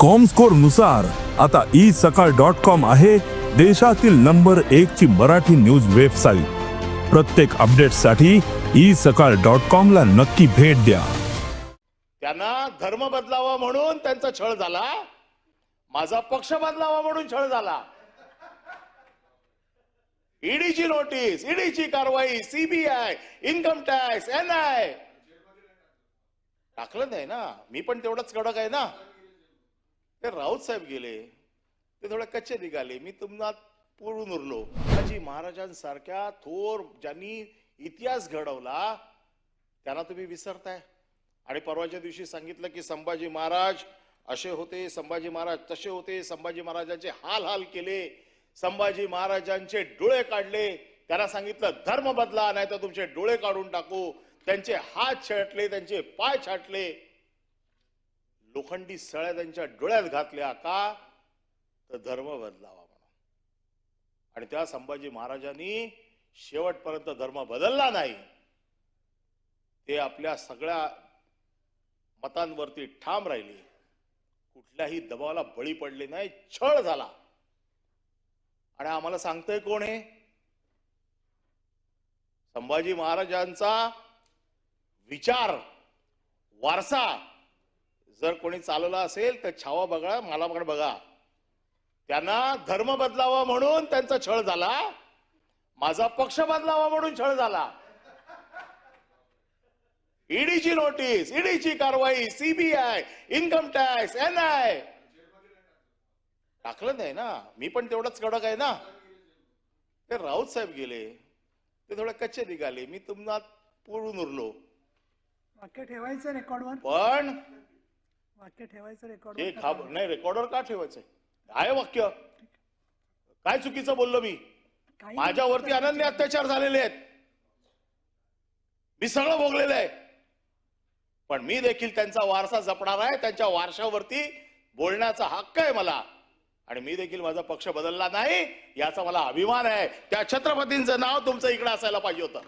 कॉमस्कोरनुसार आता ई सकाळ dot com आहे देशातील नंबर एक ची मराठी न्यूज वेबसाईट प्रत्येक अपडेटसाठी ई सकाळ डॉट कॉम ला नक्की भेट द्या. त्यांना धर्म बदलावा म्हणून त्यांचा छळ झाला. माझा पक्ष बदलावा म्हणून छळ झाला. ईडीची नोटीस ईडीची कारवाई CBI income tax N I टाकलं नाही ना? मी पण तेवढंच कडक आहे ना? ते राऊत साहेब गेले ते थोडे कच्चे निघाले. मी तुम्हाला पुरून उरलो. शिवाजी महाराजांसारख्या थोर ज्यांनी इतिहास घडवला त्यांना तुम्ही विसरताय. आणि परवाच्या दिवशी सांगितलं की संभाजी महाराज असे होते संभाजी महाराज तसे होते संभाजी महाराजांचे हाल हाल केले संभाजी महाराजांचे डोळे काढले. त्यांना सांगितलं धर्म बदला नाही तर तुमचे डोळे काढून टाकू. त्यांचे हात छाटले त्यांचे पाय छाटले. लोखंडी सळ्या त्यांच्या डोळ्यात घातल्या का तर धर्म बदलावा म्हणून. आणि त्या संभाजी महाराजांनी शेवटपर्यंत धर्म बदलला नाही. ते आपल्या सगळ्या मतांवरती ठाम राहिले. कुठल्याही दबावाला बळी पडले नाही छळ झाला. आणि आम्हाला सांगतोय कोण आहे? संभाजी महाराजांचा विचार वारसा जर कोणी चालवला असेल तर छावा बघा मला पण बघा. त्यांना धर्म बदलावा म्हणून त्यांचा छळ झाला. माझा पक्ष बदलावा म्हणून छळ झाला. ईडीची नोटीस ईडीची कारवाई CBI income tax N I टाकलं नाही ना. मी पण तेवढंच कडक आहे ना. ते राऊत साहेब गेले. ते थोडे कच्चे निघाले. मी तुम्हाला पुरून उरलो. वाक्य ठेवायचं रेकॉर्डवर पण वाक्य ठेवायचं हे खाब नाही रेकॉर्डवर का ठेवायचंय? आहे वाक्य. काय चुकीचं बोललो मी? काही माझ्यावरती अनन्य अत्याचार झालेले आहेत. मी सगळं भोगलेलं आहे. पण मी देखील त्यांचा वारसा जपणार आहे त्यांच्या वारशावरती बोलण्याचा हक्क आहे मला. आणि मी देखील माझा पक्ष बदलला नाही याचा मला अभिमान आहे. त्या छत्रपतींचं नाव तुमचं इकडे असायला पाहिजे होतं.